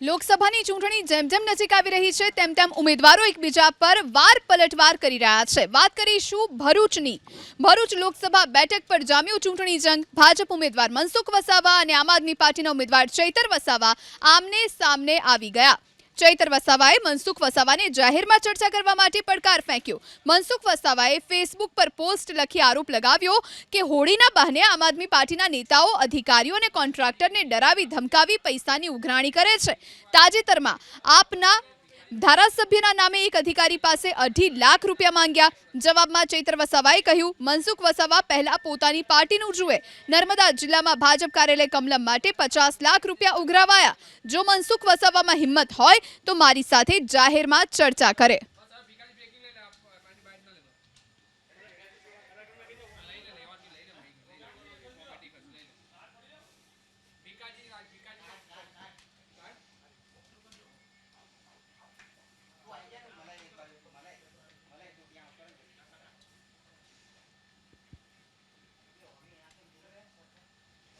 લોકસભાની ચૂંટણી જેમ જેમ નજીક આવી રહી છે, તેમ તેમ ઉમેદવારો એકબીજા પર વાર પલટવાર કરી રહ્યા છે. વાત કરીશું ભરૂચની. ભરૂચ લોકસભા બેઠક પર જામ્યું ચૂંટણી જંગ. ભાજપ ઉમેદવાર મનસુખ વસાવા અને આમ આદમી પાર્ટીના ઉમેદવાર ચૈતર વસાવા આમને સામને આવી ગયા. ચૈતર વસાવાએ મનસુખ વસાવાને જાહેરમાં ચર્ચા કરવા માટે પડકાર ફેંક્યો. મનસુખ વસાવાએ ફેસબુક પર પોસ્ટ લખી આરોપ લગાવ્યો કે હોળીના બહાને આમ આદમી પાર્ટીના નેતાઓ, અધિકારીઓ અને કોન્ટ્રાક્ટરને ડરાવી ધમકાવી પૈસાની ઉઘરાણી કરે છે. તાજેતરમાં આપના ધારાસભ્યના નામે એક અધિકારી પાસે અઢી લાખ રૂપિયા માંગ્યા. જવાબમાં ચૈત્ર વસાવાએ કહ્યું, મનસુખ વસાવા પહેલા પોતાની પાર્ટીનું જુએ નર્મદા જિલ્લામાં ભાજપ કાર્યાલય કમલમ માટે પચાસ લાખ રૂપિયા ઉઘરાવાયા. જો મનસુખ વસાવામાં હિંમત હોય, તો મારી સાથે જાહેરમાં ચર્ચા કરે.